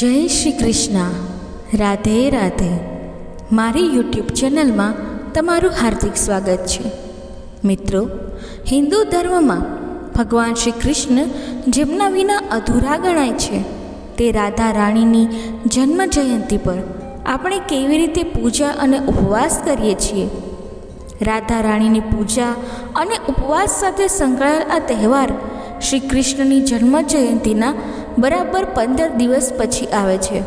જય શ્રી કૃષ્ણ. રાધે રાધે. મારી યુટ્યુબ ચેનલમાં તમારું હાર્દિક સ્વાગત છે. મિત્રો, હિન્દુ ધર્મમાં ભગવાન શ્રી કૃષ્ણ જેમના વિના અધૂરા ગણાય છે, તે રાધા રાણીની જન્મ જયંતિ પર આપણે કેવી રીતે પૂજા અને ઉપવાસ કરીએ છીએ? રાધા રાણીની પૂજા અને ઉપવાસ સાથે સંકળાયેલ આ તહેવાર શ્રી કૃષ્ણની જન્મ જયંતિના બરાબર પંદર દિવસ પછી આવે છે.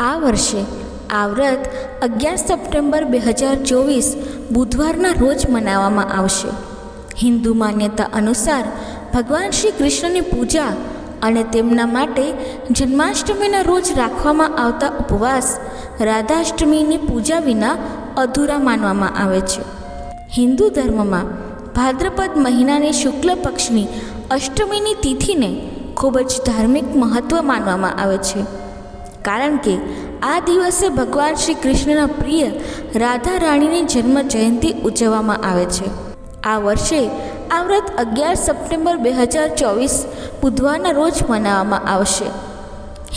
આ વર્ષે, આ વ્રત અગિયાર સપ્ટેમ્બર બે હજાર ચોવીસ બુધવારના રોજ મનાવવામાં આવશે. હિન્દુ માન્યતા અનુસાર ભગવાન શ્રી કૃષ્ણની પૂજા અને તેમના માટે જન્માષ્ટમીના રોજ રાખવામાં આવતા ઉપવાસ રાધાષ્ટમીની પૂજા વિના અધૂરા માનવામાં આવે છે. હિન્દુ ધર્મમાં ભાદ્રપદ મહિનાની શુક્લ પક્ષની અષ્ટમીની તિથિને ખૂબ જ ધાર્મિક મહત્ત્વ માનવામાં આવે છે. કારણ કે આ દિવસે ભગવાન શ્રી કૃષ્ણના પ્રિય રાધા રાણીની જન્મ જયંતિ ઉજવવામાં આવે છે. આ વર્ષે આ વ્રત અગિયાર સપ્ટેમ્બર બે હજાર ચોવીસ બુધવારના રોજ મનાવવામાં આવશે.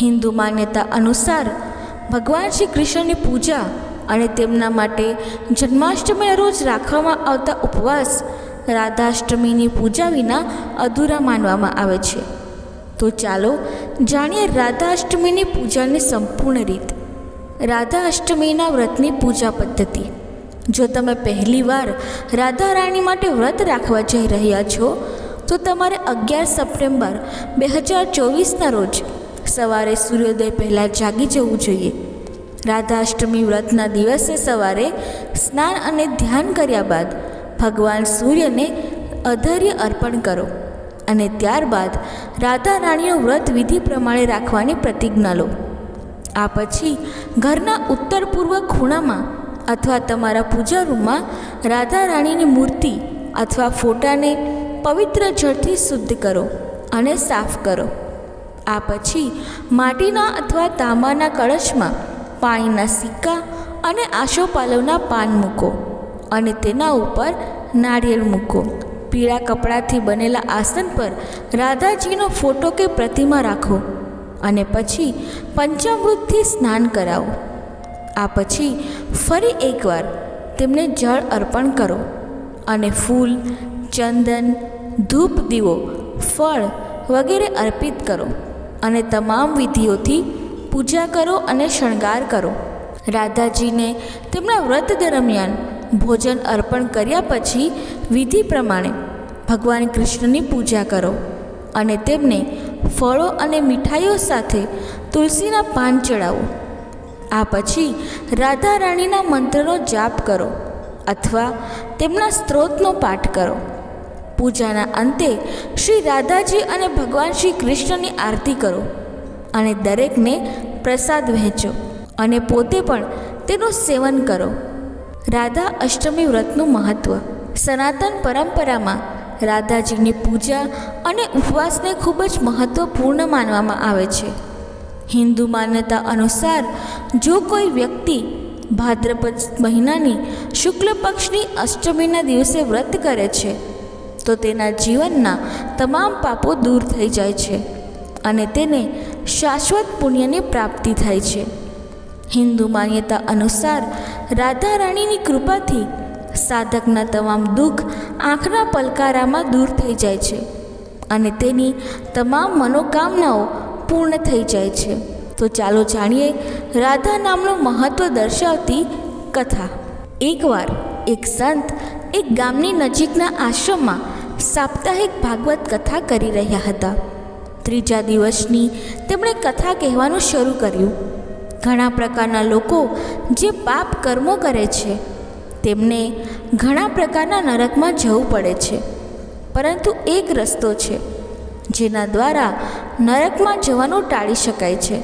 હિન્દુ માન્યતા અનુસાર ભગવાન શ્રી કૃષ્ણની પૂજા અને તેમના માટે જન્માષ્ટમીના રોજ રાખવામાં આવતા ઉપવાસ રાધાષ્ટમીની પૂજા વિના અધૂરા માનવામાં આવે છે. તો ચાલો જાણીએ રાધા અષ્ટમીની પૂજાની સંપૂર્ણ રીત. રાધા અષ્ટમીના વ્રતની પૂજા પદ્ધતિ. જો તમે પહેલીવાર રાધા રાણી માટે વ્રત રાખવા જઈ રહ્યા છો, તો તમારે અગિયાર સપ્ટેમ્બર બે હજાર ચોવીસના રોજ સવારે સૂર્યોદય પહેલાં જાગી જવું જોઈએ. રાધા અષ્ટમી વ્રતના દિવસે સવારે સ્નાન અને ધ્યાન કર્યા બાદ ભગવાન સૂર્યને અધર્ય અર્પણ કરો. અને ત્યારબાદ રાધા રાણીનું વ્રત વિધિ પ્રમાણે રાખવાની પ્રતિજ્ઞા લો. આ પછી ઘરના ઉત્તર પૂર્વ ખૂણામાં અથવા તમારા પૂજા રૂમમાં રાધા રાણીની મૂર્તિ અથવા ફોટાને પવિત્ર જળથી શુદ્ધ કરો અને સાફ કરો. આ પછી માટીના અથવા તાંબાના કળશમાં પાણીના સિક્કા અને આશોપાલવના પાન મૂકો અને તેના ઉપર નારિયેળ મૂકો. પીળા કપડાથી બનેલા આસન પર રાધાજીનો ફોટો કે પ્રતિમા રાખો અને પછી પંચામૃતથી સ્નાન કરાવો. આ પછી ફરી એકવાર તેમને જળ અર્પણ કરો અને ફૂલ, ચંદન, ધૂપ દીવો, ફળ વગેરે અર્પિત કરો અને તમામ વિધિઓથી પૂજા કરો અને શણગાર કરો. રાધાજીને તેમના વ્રત દરમિયાન ભોજન અર્પણ કર્યા પછી વિધિ પ્રમાણે ભગવાન કૃષ્ણની પૂજા કરો અને તેમને ફળો અને મીઠાઈઓ સાથે તુલસીના પાન ચડાવો. આ પછી રાધા રાણીના મંત્રનો જાપ કરો અથવા તેમના સ્ત્રોતનો પાઠ કરો. પૂજાના અંતે શ્રી રાધાજી અને ભગવાન શ્રી કૃષ્ણની આરતી કરો અને દરેકને પ્રસાદ વહેંચો અને પોતે પણ તેનું સેવન કરો. રાધા અષ્ટમી વ્રતનું મહત્ત્વ સનાતન પરંપરામાં રાધાજીની પૂજા અને ઉપવાસને ખૂબ જ મહત્ત્વપૂર્ણ માનવામાં આવે છે. હિન્દુ માન્યતા અનુસાર જો કોઈ વ્યક્તિ ભાદ્રપદ મહિનાની શુક્લ પક્ષની અષ્ટમીના દિવસે વ્રત કરે છે, તો તેના જીવનના તમામ પાપો દૂર થઈ જાય છે અને તેને શાશ્વત પુણ્યની પ્રાપ્તિ થાય છે. હિન્દુ માન્યતા અનુસાર રાધા રાણીની કૃપાથી સાધકના તમામ દુઃખ આંખના પલકારામાં દૂર થઈ જાય છે અને તેની તમામ મનોકામનાઓ પૂર્ણ થઈ જાય છે. તો ચાલો જાણીએ રાધા નામનું મહત્ત્વ દર્શાવતી કથા. એકવાર એક સંત એક ગામની નજીકના આશ્રમમાં સાપ્તાહિક ભાગવત કથા કરી રહ્યા હતા. ત્રીજા દિવસની તેમણે કથા કહેવાનું શરૂ કર્યું. ઘણા પ્રકારના લોકો જે પાપ કર્મો કરે છે, તેમને ઘણા પ્રકારના નરકમાં જવું પડે છે. પરંતુ એક રસ્તો છે, જેના દ્વારા નરકમાં જવાનું ટાળી શકાય છે.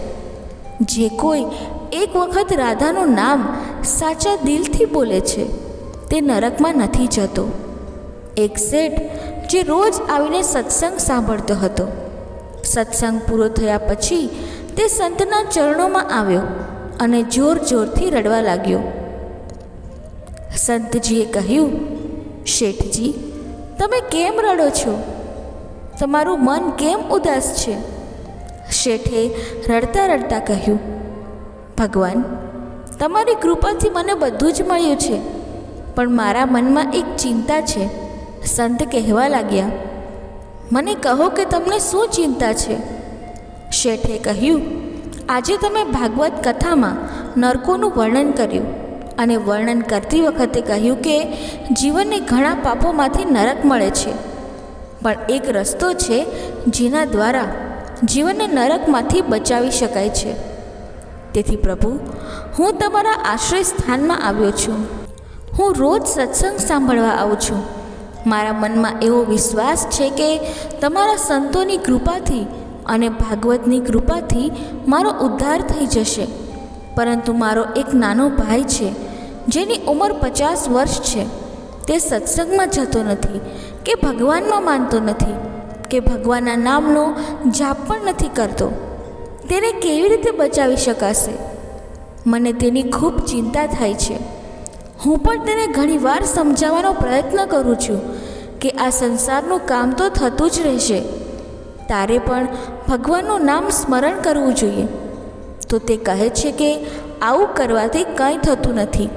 જે કોઈ એક વખત રાધાનું નામ સાચા દિલથી બોલે છે, તે નરકમાં નથી જતો. એક શેઠ જે રોજ આવીને સત્સંગ સાંભળતો હતો. સત્સંગ પૂરો થયા પછી તે સંતના ચરણોમાં આવ્યો અને જોર જોરથી રડવા લાગ્યો. સંતજીએ કહ્યું, શેઠજી, તમે કેમ રડો છો? તમારું મન કેમ ઉદાસ છે? શેઠે રડતા રડતા કહ્યું, ભગવાન, તમારી કૃપાથી મને બધું જ મળ્યું છે, પણ મારા મનમાં એક ચિંતા છે. સંત કહેવા લાગ્યા, મને કહો કે તમને શું ચિંતા છે? શેઠે કહ્યું, આજે તમે ભાગવત કથામાં નરકોનું વર્ણન કર્યું અને વર્ણન કરતી વખતે કહ્યું કે જીવનને ઘણા પાપોમાંથી નરક મળે છે. પણ એક રસ્તો છે જેના દ્વારા જીવનને નરકમાંથી બચાવી શકાય છે. તેથી પ્રભુ, હું તમારા આશ્રય સ્થાનમાં આવ્યો છું. હું રોજ સત્સંગ સાંભળવા આવું છું. મારા મનમાં એવો વિશ્વાસ છે કે તમારા સંતોની કૃપાથી અને ભાગવતની કૃપાથી મારો ઉદ્ધાર થઈ જશે. પરંતુ મારો એક નાનો ભાઈ છે, જેની ઉંમર પચાસ વર્ષ છે. તે સત્સંગમાં જતો નથી, કે ભગવાનમાં માનતો નથી, કે ભગવાનના નામનો જાપ પણ નથી કરતો. તેને કેવી રીતે બચાવી શકાશે? મને તેની ખૂબ ચિંતા થાય છે. હું પણ તેને ઘણીવાર સમજાવવાનો પ્રયત્ન કરું છું, કે આ સંસારનું કામ તો થતું જ રહેશે. તારે પણ ભગવાનનું નામ સ્મરણ કરવું જોઈએ. તો તે કહે છે કે, આવું કરવાથી કંઈ થતું નથી.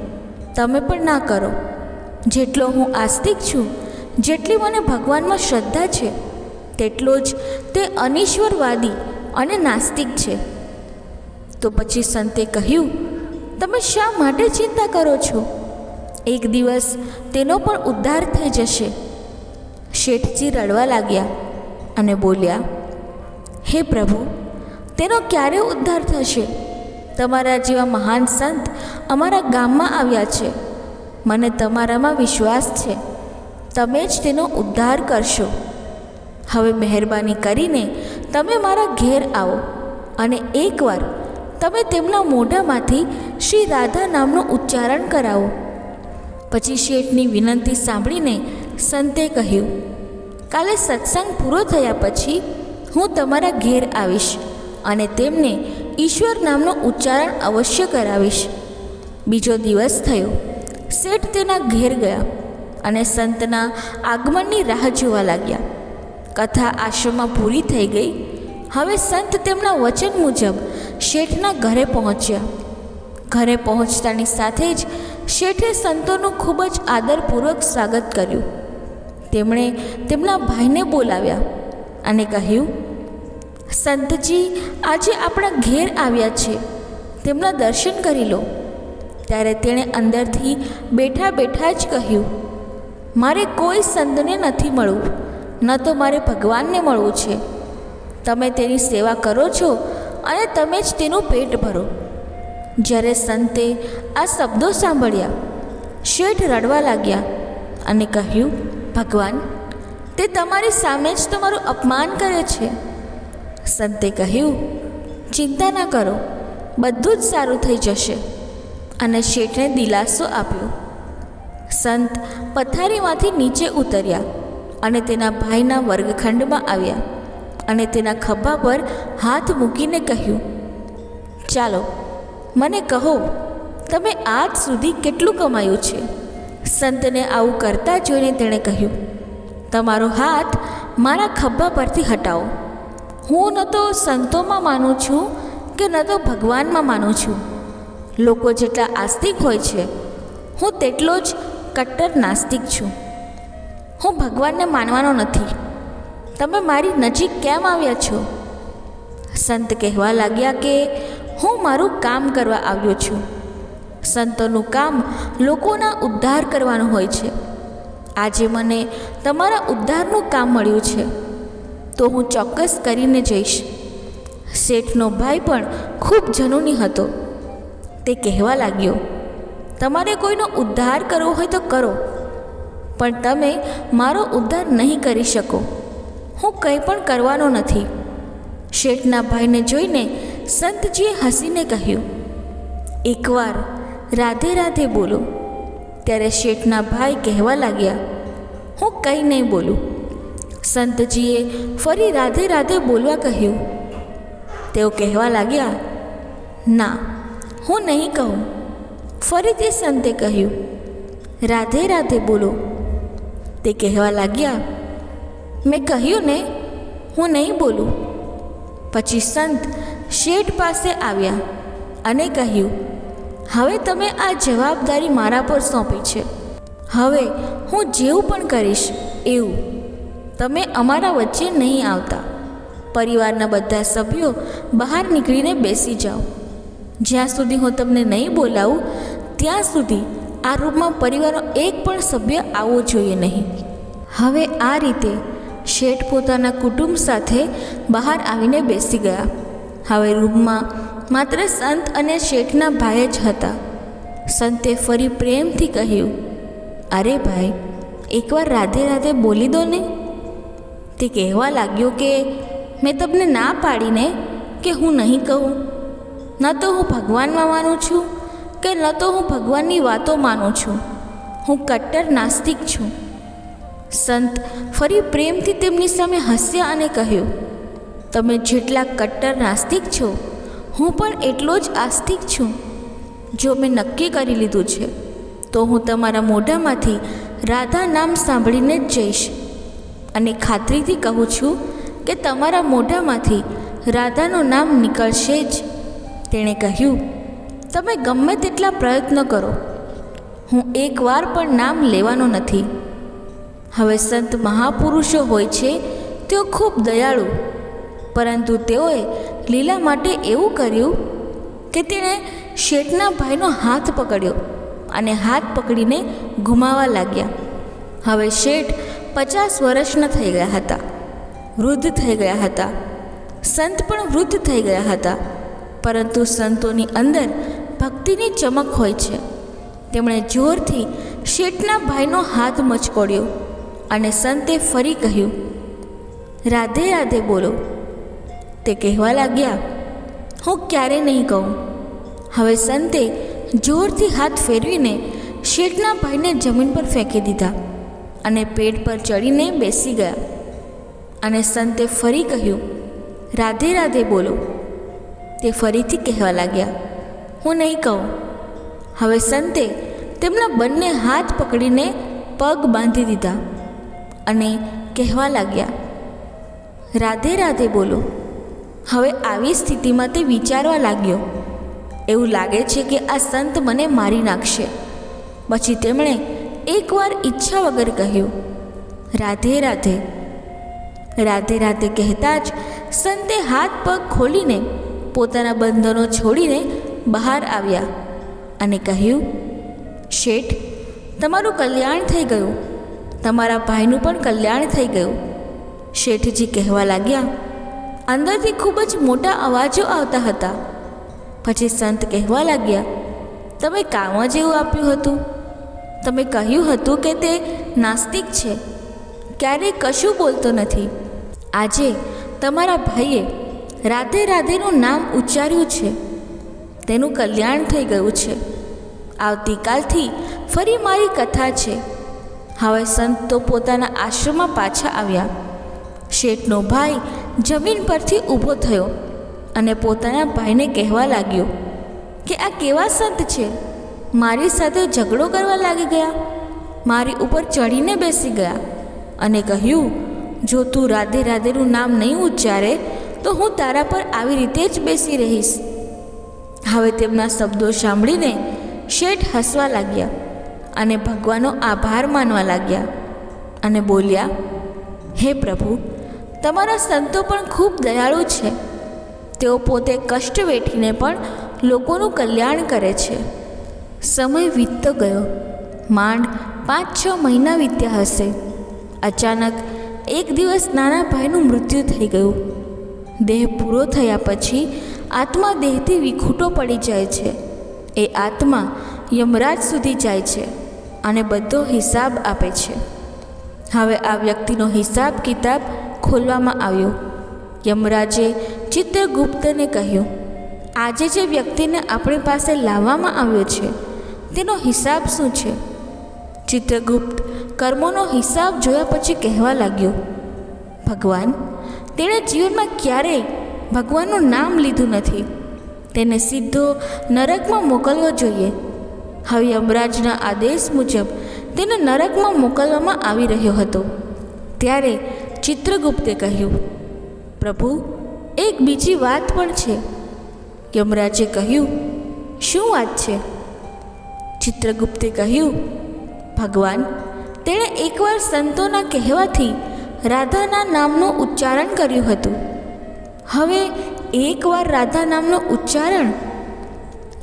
તમે પણ ના કરો. જેટલો હું આસ્તિક છું, જેટલી મને ભગવાનમાં શ્રદ્ધા છે, તેટલો જ તે અનિશ્વરવાદી અને નાસ્તિક છે. તો પછી સંતે કહ્યું, તમે શા માટે ચિંતા કરો છો? એક દિવસ તેનો પણ ઉદ્ધાર થઈ જશે. શેઠજી રડવા લાગ્યા. અને બોલ્યા, હે પ્રભુ, તેનો ક્યારે ઉદ્ધાર થશે? તમારા જેવા મહાન સંત અમારા ગામમાં આવ્યા છે. મને તમારામાં વિશ્વાસ છે. તમે જ તેનો ઉદ્ધાર કરશો. હવે મહેરબાની કરીને તમે મારા ઘેર આવો અને એકવાર તમે તેમના મોઢામાંથી શ્રી રાધા નામનું ઉચ્ચારણ કરાવો. પછી શેઠની વિનંતી સાંભળીને સંતે કહ્યું કાલે સત્સંગ પૂરો થયા પછી હું તમારા ઘેર આવીશ અને તેમને ઈશ્વર નામનું ઉચ્ચારણ અવશ્ય કરાવીશ. બીજો દિવસ થયો. શેઠ તેના ઘેર ગયા અને સંતના આગમનની રાહ જોવા લાગ્યા. કથા આશ્રમમાં પૂરી થઈ ગઈ. હવે સંત તેમના વચન મુજબ શેઠના ઘરે પહોંચ્યા. ઘરે પહોંચતાની સાથે જ શેઠે સંતોનું ખૂબ જ આદરપૂર્વક સ્વાગત કર્યું. તેમણે તેમના ભાઈને બોલાવ્યા અને કહ્યું, સંતજી, આજે આપણા ઘેર આવ્યા છે. તેમના દર્શન કરી લો. ત્યારે તેણે અંદરથી બેઠા બેઠા જ કહ્યું, મારે કોઈ સંતને નથી મળવું, ન તો મારે ભગવાનને મળવું છે. તમે તેની સેવા કરો છો અને તમે જ તેનું પેટ ભરો. જ્યારે સંતે આ શબ્દો સાંભળ્યા, શેઠ રડવા લાગ્યા અને કહ્યું ભગવાન, તે તમારી સામે જ તમારું અપમાન કરે છે. સંતે કહ્યું, ચિંતા ના કરો, બધું જ સારું થઈ જશે. અને શેઠને દિલાસો આપ્યો. સંત પથારીમાંથી નીચે ઉતર્યા અને તેના ભાઈના વર્ગખંડમાં આવ્યા અને તેના ખભા પર હાથ મૂકીને કહ્યું, ચાલો, મને કહો, તમે આજ સુધી કેટલું કમાયું છે? સંતને આવું કરતા જોઈને તેણે કહ્યું, તમારો હાથ મારા ખભા પરથી હટાવો. હું ન તો સંતોમાં માનું છું કે ન તો ભગવાનમાં માનું છું. લોકો જેટલા આસ્તિક હોય છે, હું તેટલો જ કટ્ટર નાસ્તિક છું. હું ભગવાનને માનવાનો નથી. તમે મારી નજીક કેમ આવ્યા છો? સંત કહેવા લાગ્યા કે, હું મારું કામ કરવા આવ્યો છું. સંતોનું કામ લોકોના ઉદ્ધાર કરવાનું હોય છે. આજે મને તમારા ઉદ્ધારનું કામ મળ્યું છે. તો હું ચોક્કસ કરીને જઈશ. શેઠનો ભાઈ પણ ખૂબ જનૂની હતો. તે કહેવા લાગ્યો, તમારે કોઈનો ઉદ્ધાર કરવો હોય તો કરો, પણ તમે મારો ઉદ્ધાર નહીં કરી શકો. હું કંઈ પણ કરવાનો નથી. શેઠના ભાઈને જોઈને સંતજીએ હસીને કહ્યું, એકવાર રાધે રાધે બોલો. ત્યારે શેઠના ભાઈ કહેવા લાગ્યા, હું કંઈ નહીં બોલું. સંતજીએ ફરી રાધે રાધે બોલવા કહ્યું. તેઓ કહેવા લાગ્યા, ના, હું નહીં કહું. ફરી તે સંતે કહ્યું, રાધે રાધે બોલો. તે કહેવા લાગ્યા, મેં કહ્યું ને, હું નહીં બોલું. પછી સંત શેઠ પાસે આવ્યા અને કહ્યું હવે તમે આ જવાબદારી મારા પર સોંપી છે. હવે હું જેવું પણ કરીશ, એવું. તમે અમારા વચ્ચે નહીં આવતા. પરિવારના બધા સભ્યો બહાર નીકળીને બેસી જાઓ. જ્યાં સુધી હું તમને નહીં બોલાવું, ત્યાં સુધી આ રૂમમાં પરિવારનો એક પણ સભ્ય આવવો જોઈએ નહીં. હવે આ રીતે શેઠ પોતાના કુટુંબ સાથે બહાર આવીને બેસી ગયા. હવે રૂમમાં માત્ર સંત અને શેઠના ભાઈ જ હતા. સંતે ફરી પ્રેમથી કહ્યું, અરે ભાઈ, એકવાર રાધે રાધે બોલી દો ને. તે કહેવા લાગ્યો કે, મેં તમને ના પાડીને કે હું નહીં કહું. ન તો હું ભગવાનમાં માનું છું કે ન તો હું ભગવાનની વાતો માનું છું. હું કટ્ટર નાસ્તિક છું. સંત ફરી પ્રેમથી તેમની સામે હસ્યા અને કહ્યું, તમે જેટલા કટ્ટર નાસ્તિક છો હું પણ એટલો જ આસ્તિક છું. જો મેં નક્કી કરી લીધું છે, તો હું તમારા મોઢામાંથી રાધા નામ સાંભળીને જ જઈશ. અને ખાતરીથી કહું છું કે તમારા મોઢામાંથી રાધાનું નામ નીકળશે જ. તેણે કહ્યું, તમે ગમે તેટલા પ્રયત્ન કરો. હું એકવાર પણ નામ લેવાનો નથી. હવે સંત મહાપુરુષો હોય છે, તેઓ ખૂબ દયાળુ. પરંતુ તેઓએ લીલા માટે એવું કર્યું કે તેણે શેઠના ભાઈનો હાથ પકડ્યો અને હાથ પકડીને ઘુમાવા લાગ્યા. હવે શેઠ પચાસ વર્ષના થઈ ગયા હતા, વૃદ્ધ થઈ ગયા હતા. સંત પણ વૃદ્ધ થઈ ગયા હતા, પરંતુ સંતોની અંદર ભક્તિની ચમક હોય છે. તેમણે જોરથી શેઠના ભાઈનો હાથ મચકોડ્યો અને સંતે ફરી કહ્યું, રાધે રાધે બોલો. તે કહેવા લાગ્યા, હું ક્યારે નહીં કહું? હવે સંતે જોરથી હાથ ફેરવીને શેઠના ભાઈને જમીન પર ફેંકી દીધા અને પેટ પર ચડીને બેસી ગયા. અને સંતે ફરી કહ્યું, રાધે રાધે બોલો. તે ફરીથી કહેવા લાગ્યા, હું નહીં કહું. હવે સંતે તેમના બંને હાથ પકડીને પગ બાંધી દીધા અને કહેવા લાગ્યા, રાધે રાધે બોલો. હવે આવી સ્થિતિમાં તે વિચારવા લાગ્યો. એવું લાગે છે કે આ સંત મને મારી નાખશે. પછી તેમણે એકવાર ઈચ્છા વગર કહ્યું, રાધે રાધે. રાધે રાધે કહેતા જ સંતે હાથ પગ ખોલીને પોતાના બંધનો છોડીને બહાર આવ્યા અને કહ્યું, શેઠ, તમારું કલ્યાણ થઈ ગયું. તમારા ભાઈનું પણ કલ્યાણ થઈ ગયું. શેઠજી કહેવા લાગ્યા અંદરથી ખૂબ જ મોટા અવાજો આવતા હતા. પછી સંત કહેવા લાગ્યા, તમે કાવા જેવું આપ્યું હતું. તમે કહ્યું હતું કે તે નાસ્તિક છે. ક્યારેય કશું બોલતો નથી. આજે તમારા ભાઈએ રાધે રાધેનું નામ ઉચ્ચાર્યું છે. તેનું કલ્યાણ થઈ ગયું છે. આવતીકાલથી ફરી મારી કથા છે. હવે સંત તો પોતાના આશ્રમમાં પાછા આવ્યા. શેઠનો ભાઈ જમીન પરથી ઊભો થયો અને પોતાના ભાઈને કહેવા લાગ્યો કે આ કેવા સંત છે? મારી સાથે ઝઘડો કરવા લાગી ગયા. મારી ઉપર ચડીને બેસી ગયા અને કહ્યું, જો તું રાધે રાધેનું નામ નહીં ઉચ્ચારે, તો હું તારા પર આવી રીતે જ બેસી રહીશ. હવે તેમના શબ્દો સાંભળીને શેઠ હસવા લાગ્યા અને ભગવાનનો આભાર માનવા લાગ્યા અને બોલ્યા, હે પ્રભુ તમારા સંતો પણ ખૂબ દયાળુ છે. તેઓ પોતે કષ્ટ વેઠીને પણ લોકોનું કલ્યાણ કરે છે. સમય વીતતો ગયો. માંડ પાંચ છ મહિના વીત્યા હશે. અચાનક એક દિવસ નાના ભાઈનું મૃત્યુ થઈ ગયું. દેહ પૂરો થયા પછી આત્મા દેહથી વિખૂટો પડી જાય છે. એ આત્મા યમરાજ સુધી જાય છે અને બધો હિસાબ આપે છે. હવે આ વ્યક્તિનો હિસાબ કિતાબ ખોલવામાં આવ્યો. યમરાજે ચિત્રગુપ્તને કહ્યું, આજે જે વ્યક્તિને આપણી પાસે લાવવામાં આવ્યો છે, તેનો હિસાબ શું છે? ચિત્રગુપ્ત કર્મોનો હિસાબ જોયા પછી કહેવા લાગ્યો, ભગવાન, તેણે જીવનમાં ક્યારેય ભગવાનનું નામ લીધું નથી. તેને સીધો નરકમાં મોકલવો જોઈએ. હવે યમરાજના આદેશ મુજબ તેને નરકમાં મોકલવામાં આવી રહ્યો હતો. ત્યારે ચિત્રગુપ્તે કહ્યું, પ્રભુ, એક બીજી વાત પણ છે. યમરાજે કહ્યું, શું વાત છે? ચિત્રગુપ્તે કહ્યું, ભગવાન, તેણે એકવાર સંતોના કહેવાથી રાધાના નામનું ઉચ્ચારણ કર્યું હતું. હવે એકવાર રાધા નામનું ઉચ્ચારણ?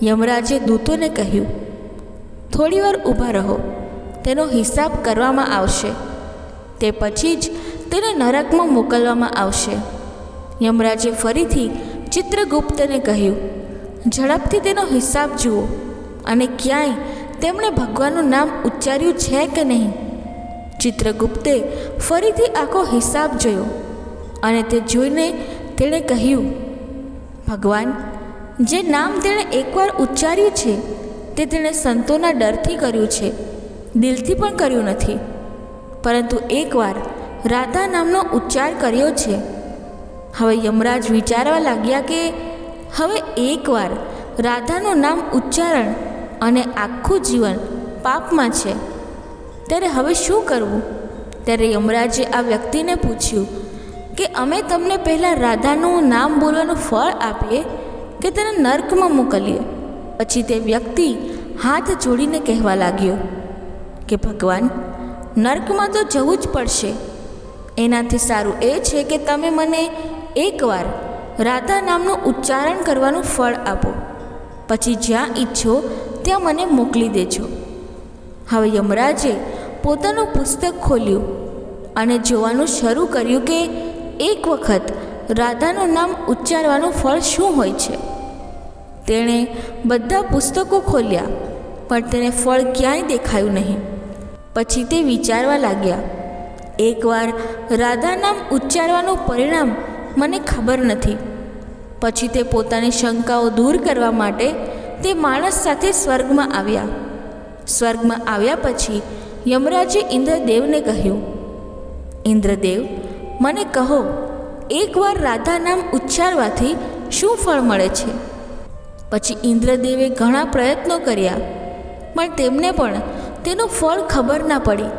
યમરાજે દૂતોને કહ્યું, થોડીવાર ઊભા રહો, તેનો હિસાબ કરવામાં આવશે. તે પછી જ તેને નરકમાં મોકલવામાં આવશે. યમરાજે ફરીથી ચિત્રગુપ્તને કહ્યું, ઝડપથી તેનો હિસાબ જુઓ અને ક્યાંય તેમણે ભગવાનનું નામ ઉચ્ચાર્યું છે કે નહીં? ચિત્રગુપ્તે ફરીથી આખો હિસાબ જોયો અને તે જોઈને તેણે કહ્યું, ભગવાન, જે નામ તેણે એકવાર ઉચ્ચાર્યું છે, તે તેણે સંતોના ડરથી કર્યું છે. દિલથી પણ કર્યું નથી. પરંતુ એકવાર રાધા નામનો ઉચ્ચાર કર્યો છે. હવે યમરાજ વિચારવા લાગ્યા કે હવે એકવાર રાધાનું નામ ઉચ્ચારણ અને આખું જીવન પાપમાં છે. ત્યારે હવે શું કરવું? ત્યારે યમરાજે આ વ્યક્તિને પૂછ્યું કે અમે તમને પહેલાં રાધાનું નામ બોલવાનું ફળ આપીએ કે તેને નર્કમાં મોકલીએ? પછી તે વ્યક્તિ હાથ જોડીને કહેવા લાગ્યો કે ભગવાન, નર્કમાં તો જવું જ પડશે. એનાથી સારું એ છે કે તમે મને એકવાર રાધા નામનું ઉચ્ચારણ કરવાનું ફળ આપો. પછી જ્યાં ઈચ્છો, ત્યાં મને મોકલી દેજો. હવે યમરાજે પોતાનું પુસ્તક ખોલ્યું અને જોવાનું શરૂ કર્યું કે એક વખત રાધાનું નામ ઉચ્ચારવાનું ફળ શું હોય છે. તેણે બધા પુસ્તકો ખોલ્યા, પણ તેને ફળ ક્યાંય દેખાયું નહીં. પછી તે વિચારવા લાગ્યા એકવાર રાધા નામ ઉચ્ચારવાનું પરિણામ મને ખબર નથી. પછી તે પોતાની શંકાઓ દૂર કરવા માટે તે માણસ સાથે સ્વર્ગમાં આવ્યા. સ્વર્ગમાં આવ્યા પછી યમરાજે ઇન્દ્રદેવને કહ્યું, ઇન્દ્રદેવ, મને કહો, એકવાર રાધા નામ ઉચ્ચારવાથી શું ફળ મળે છે? પછી ઇન્દ્રદેવે ઘણા પ્રયત્નો કર્યા, પણ તેમને પણ તેનું ફળ ખબર ના પડી.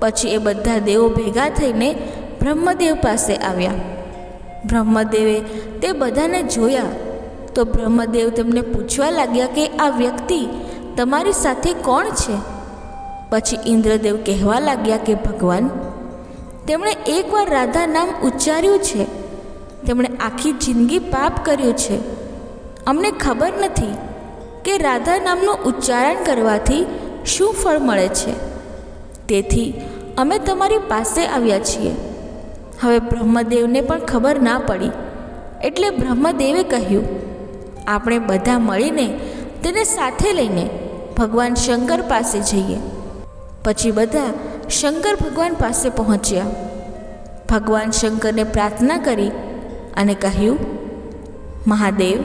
પછી એ બધા દેવો ભેગા થઈને બ્રહ્મદેવ પાસે આવ્યા. બ્રહ્મદેવે તે બધાને જોયા તો બ્રહ્મદેવ તેમને પૂછવા લાગ્યા કે આ વ્યક્તિ તમારી સાથે કોણ છે? પછી ઇન્દ્રદેવ કહેવા લાગ્યા કે ભગવાન, તેમણે એકવાર રાધા નામ ઉચ્ચાર્યું છે. તેમણે આખી જિંદગી પાપ કર્યું છે. અમને ખબર નથી કે રાધા નામનું ઉચ્ચારણ કરવાથી શું ફળ મળે છે. તેથી અમે તમારી પાસે આવ્યા છીએ. હવે બ્રહ્મદેવને પણ ખબર ના પડી. એટલે બ્રહ્મદેવે કહ્યું, આપણે બધા મળીને તેને સાથે લઈને ભગવાન શંકર પાસે જઈએ. પછી બધા શંકર ભગવાન પાસે પહોંચ્યા. ભગવાન શંકરને પ્રાર્થના કરી અને કહ્યું, મહાદેવ,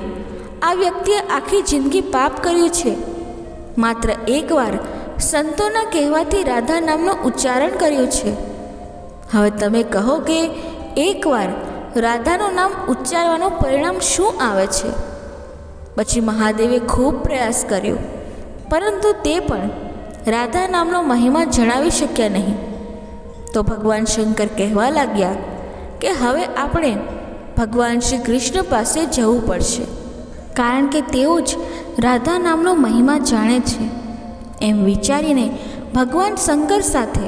આ વ્યક્તિએ આખી જિંદગી પાપ કર્યું છે. માત્ર એકવાર સંતોના કહેવાથી રાધા નામનું ઉચ્ચારણ કર્યું છે. હવે તમે કહો કે એકવાર રાધાનું નામ ઉચ્ચારવાનું પરિણામ શું આવે છે? પછી મહાદેવે ખૂબ પ્રયાસ કર્યો, પરંતુ તે પણ રાધા નામનો મહિમા જણાવી શક્યા નહીં. તો ભગવાન શંકર કહેવા લાગ્યા કે હવે આપણે ભગવાન શ્રી કૃષ્ણ પાસે જવું પડશે, કારણ કે તેઓ જ રાધા નામનો મહિમા જાણે છે. એમ વિચારીને ભગવાન શંકર સાથે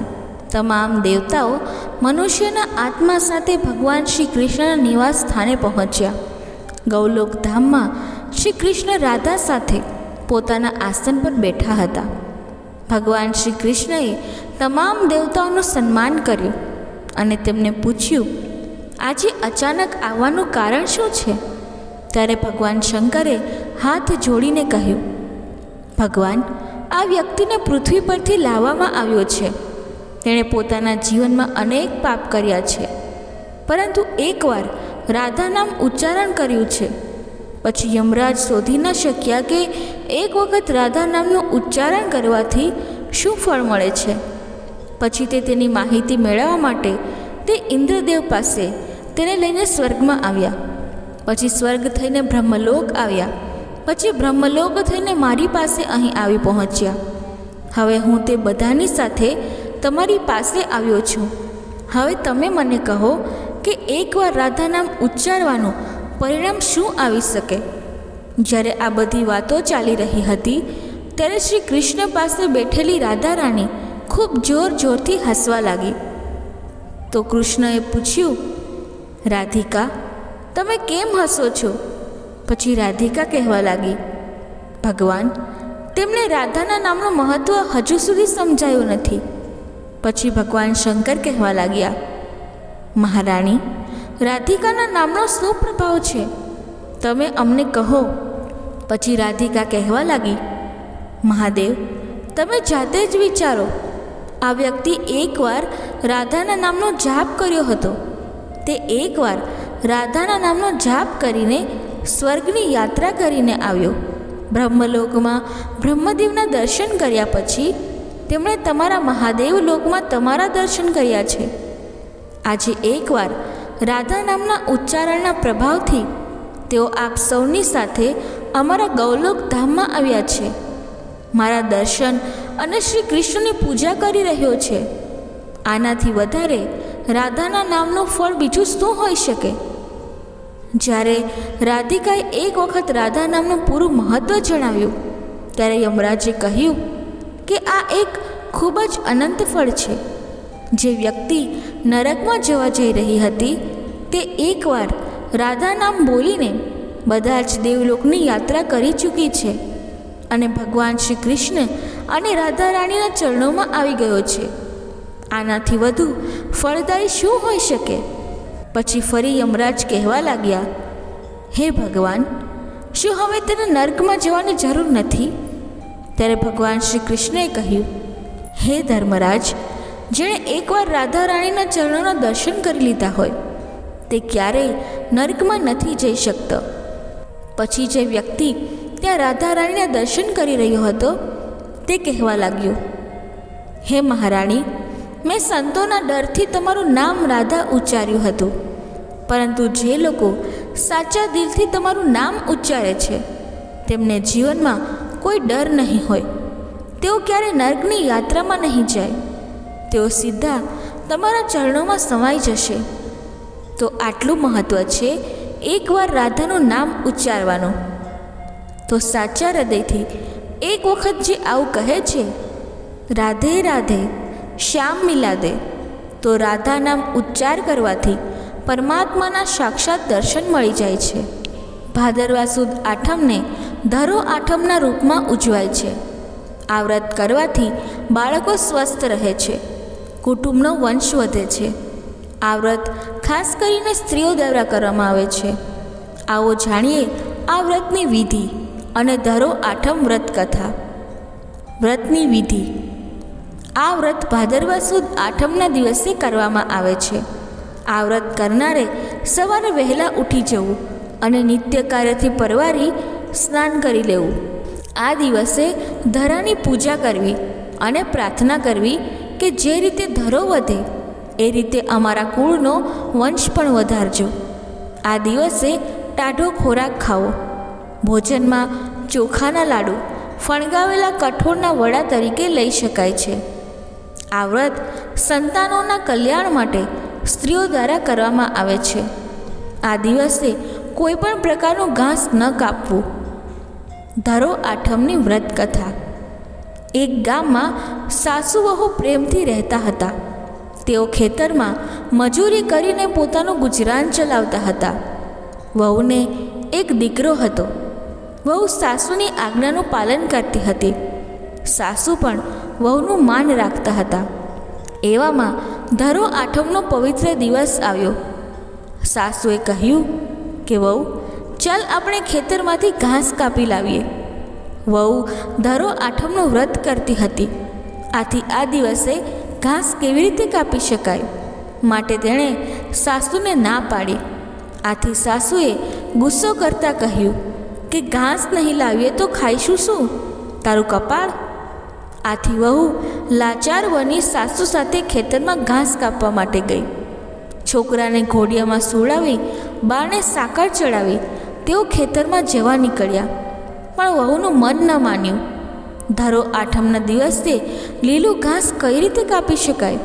તમામ દેવતાઓ મનુષ્યના આત્મા સાથે ભગવાન શ્રી કૃષ્ણના નિવાસ સ્થાને પહોંચ્યા. ગૌલોક ધામમાં શ્રી કૃષ્ણ રાધા સાથે પોતાના આસન પર બેઠા હતા. ભગવાન શ્રી કૃષ્ણએ તમામ દેવતાઓનું સન્માન કર્યું અને તેમને પૂછ્યું, આજે અચાનક આવવાનું કારણ શું છે? ત્યારે ભગવાન શંકરે હાથ જોડીને કહ્યું, ભગવાન આ વ્યક્તિને પૃથ્વી પરથી લાવવામાં આવ્યો છે. તેણે પોતાના જીવનમાં અનેક પાપ કર્યા છે. પરંતુ એકવાર રાધા નામ ઉચ્ચારણ કર્યું છે. પછી યમરાજ શોધી ન શક્યા કે એક વખત રાધા નામનું ઉચ્ચારણ કરવાથી શું ફળ મળે છે? પછી તે તેની માહિતી મેળવવા માટે તે ઇન્દ્રદેવ પાસે તેને લઈને સ્વર્ગમાં આવ્યા. પછી સ્વર્ગ થઈને બ્રહ્મલોક આવ્યા. પછી બ્રહ્મલોક થઈને મારી પાસે અહીં આવી પહોંચ્યા. હવે હું તે બધાની સાથે તમારી પાસે આવ્યો છું. હવે તમે મને કહો કે એકવાર રાધા નામ ઉચ્ચારવાનું પરિણામ શું આવી શકે? જ્યારે આ બધી વાતો ચાલી રહી હતી, ત્યારે શ્રી કૃષ્ણ પાસે બેઠેલી રાધા રાણી ખૂબ જોર જોરથી હસવા લાગી. તો કૃષ્ણએ પૂછ્યું, રાધિકા, તમે કેમ હસો છો? પછી રાધિકા કહેવા લાગી, ભગવાન, તેમણે રાધાના નામનું મહત્ત્વ હજુ સુધી સમજાયું નથી. પછી ભગવાન શંકર કહેવા લાગ્યા, મહારાણી, રાધિકાના નામનો શું પ્રભાવ છે? તમે અમને કહો. પછી રાધિકા કહેવા લાગી, મહાદેવ, તમે જાતે જ વિચારો, આ વ્યક્તિ એકવાર રાધાના નામનો જાપ કર્યો હતો. તે એકવાર રાધાના નામનો જાપ કરીને સ્વર્ગની યાત્રા કરીને આવ્યો. બ્રહ્મલોકમાં બ્રહ્મદેવના દર્શન કર્યા પછી તેમણે તમારા મહાદેવ લોકમાં તમારા દર્શન કર્યા છે. આજે એકવાર રાધા નામના ઉચ્ચારણના પ્રભાવથી તેઓ આપ સૌની સાથે અમારા ગૌલોક ધામમાં આવ્યા છે. મારા દર્શન અને શ્રી કૃષ્ણની પૂજા કરી રહ્યો છે. આનાથી વધારે રાધાના નામનું ફળ બીજું શું હોઈ શકે? જ્યારે રાધિકાએ એક વખત રાધા નામનું પૂરું મહત્ત્વ જણાવ્યું, ત્યારે યમરાજે કહ્યું કે આ એક ખૂબ જ અનંત ફળ છે. જે વ્યક્તિ નરકમાં જવા જઈ રહી હતી, તે એકવાર રાધા નામ બોલીને બધા જ દેવલોકની યાત્રા કરી ચૂકી છે અને ભગવાન શ્રી કૃષ્ણ અને રાધા રાણીના ચરણોમાં આવી ગયો છે. આનાથી વધુ ફળદાયી શું હોઈ શકે? પછી ફરી યમરાજ કહેવા લાગ્યા, હે ભગવાન, શું હવે તેને નર્કમાં જવાની જરૂર નથી? ત્યારે ભગવાન શ્રી કૃષ્ણએ કહ્યું, હે ધર્મરાજ, જેણે એકવાર રાધા રાણીના ચરણોના દર્શન કરી લીધા હોય, તે ક્યારેય નર્કમાં નથી જઈ શકતો. પછી જે વ્યક્તિ ત્યાં રાધા રાણીના દર્શન કરી રહ્યો હતો, તે કહેવા લાગ્યો, હે મહારાણી મેં સંતોના ડરથી તમારું નામ રાધા ઉચ્ચાર્યું હતું. પરંતુ જે લોકો સાચા દિલથી તમારું નામ ઉચ્ચારે છે, તેમને જીવનમાં કોઈ ડર નહીં હોય. તેઓ ક્યારે નર્કની યાત્રામાં નહીં જાય. તેઓ સીધા તમારા ચરણોમાં સમાઈ જશે. તો આટલું મહત્ત્વ છે એકવાર રાધાનું નામ ઉચ્ચારવાનું. તો સાચા હૃદયથી એક વખત જે આવું કહે છે, રાધે રાધે શ્યામ મિલાદે. તો રાધા નામ ઉચ્ચાર કરવાથી પરમાત્માના સાક્ષાત દર્શન મળી જાય છે. ભાદરવા સુદ આઠમને ધરો આઠમના રૂપમાં ઉજવાય છે. આ વ્રત કરવાથી બાળકો સ્વસ્થ રહે છે. કુટુંબનો વંશ વધે છે. આ વ્રત ખાસ કરીને સ્ત્રીઓ દ્વારા કરવામાં આવે છે. આવો જાણીએ આ વ્રતની વિધિ અને ધરો આઠમ વ્રત કથા વ્રતની વિધિ. આ વ્રત ભાદરવા સુદ આઠમના દિવસે કરવામાં આવે છે. આ વ્રત કરનારે સવારે વહેલા ઉઠી જવું અને નિત્ય કાર્યથી પરવારી સ્નાન કરી લેવું. આ દિવસે ધરાની પૂજા કરવી અને પ્રાર્થના કરવી કે જે રીતે ધરો વધે, એ રીતે અમારા કુળનો વંશ પણ વધારજો. આ દિવસે ટાઢો ખોરાક ખાવો. ભોજનમાં ચોખાના લાડુ, ફણગાવેલા કઠોળના વડા તરીકે લઈ શકાય છે. આ વ્રત સંતાનોના કલ્યાણ માટે સ્ત્રીઓ દ્વારા કરવામાં આવે છે. આ દિવસે કોઈ પણ પ્રકારનું ઘાસ ન કાપવું. ધરો આઠમની વ્રત કથા. એક ગામમાં સાસુ વહુ પ્રેમથી રહેતા હતા. તેઓ ખેતરમાં મજૂરી કરીને પોતાનું ગુજરાન ચલાવતા હતા. વહુને એક દીકરો હતો. વહુ સાસુની આજ્ઞાનું પાલન કરતી હતી. સાસુ પણ વહુનું માન રાખતા હતા. એવામાં ધરો આઠમનો પવિત્ર દિવસ આવ્યો. સાસુએ કહ્યું કે, વહુ, ચાલ આપણે ખેતરમાંથી ઘાસ કાપી લાવીએ. વહુ ધરો આઠમનું વ્રત કરતી હતી. આથી આ દિવસે ઘાસ કેવી રીતે કાપી શકાય? માટે તેણે સાસુને ના પાડી. આથી સાસુએ ગુસ્સો કરતાં કહ્યું કે, ઘાસ નહીં લાવીએ તો ખાઈશું શું? તારું કપાળ આથી વહુ લાચાર બની સાસુ સાથે ખેતરમાં ઘાસ કાપવા માટે ગઈ. છોકરાને ઘોડિયામાં સુડાવી બારને સાકર ચડાવી, તેઓ ખેતરમાં જવા નીકળ્યા. પણ વહુનું મન ન માન્યું. ધારો આઠમના દિવસે લીલું ઘાસ કઈ રીતે કાપી શકાય?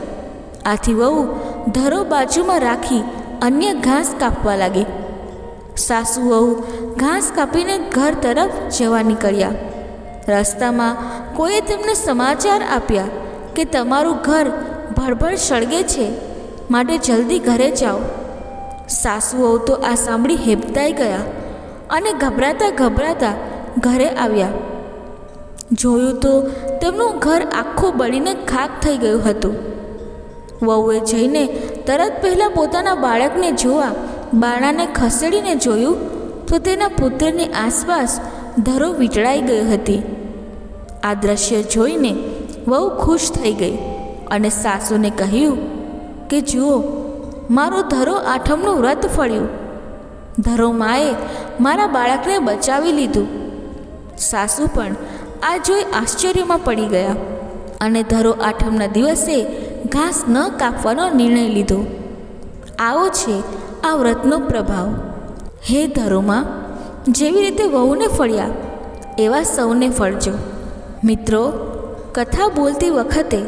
આથી વહુ ધરો બાજુમાં રાખી અન્ય ઘાસ કાપવા લાગી. સાસુ વહુ ઘાસ કાપીને ઘર તરફ જવા નીકળ્યા. રસ્તામાં કોઈએ તેમને સમાચાર આપ્યા કે તમારું ઘર ભરભર સળગે છે, માટે જલ્દી ઘરે જાઓ. સાસુઓ તો આ સાંભળી હેબતાઈ ગયા અને ગભરાતા ગભરાતા ઘરે આવ્યા. જોયું તો તેમનું ઘર આખું બળીને ખાક થઈ ગયું હતું. વહુએ જઈને તરત પહેલાં પોતાના બાળકને જોવા, બાણાને ખસેડીને જોયું તો તેના પુત્રની આસપાસ ધરો વીંટળાઈ ગઈ હતી. આ દ્રશ્ય જોઈને વહુ ખુશ થઈ ગઈ અને સાસુને કહ્યું કે, જુઓ, મારો ધરો આઠમનું વ્રત ફળ્યું. ધરો માએ મારા બાળકને બચાવી લીધું. સાસુ પણ આ જોઈ આશ્ચર્યમાં પડી ગયા અને ધરો આઠમના દિવસે ઘાસ ન કાપવાનો નિર્ણય લીધો. આવો છે આ વ્રતનો પ્રભાવ. હે ધરોમાં, જેવી રીતે વહુને ફળ્યા, એવા સૌને ફળજો. મિત્રો, કથા બોલતી વખતે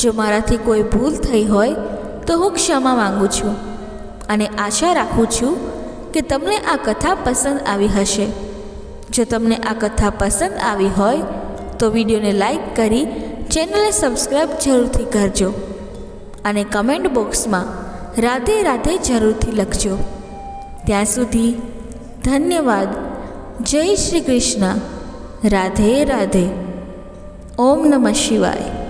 જો મારાથી કોઈ ભૂલ થઈ હોય, તો હું ક્ષમા માંગુ છું. અને આશા રાખું છું કે તમને આ કથા પસંદ આવી હશે. જો તમને આ કથા પસંદ આવી હોય, તો વિડીયોને લાઈક કરી ચેનલને સબસ્ક્રાઈબ જરૂરથી કરજો. અને કમેન્ટ બોક્સમાં રાધે રાધે જરૂરથી લખજો. ત્યાં સુધી ધન્યવાદ. જય શ્રી કૃષ્ણ. રાધે રાધે. ઓમ નમઃ શિવાય.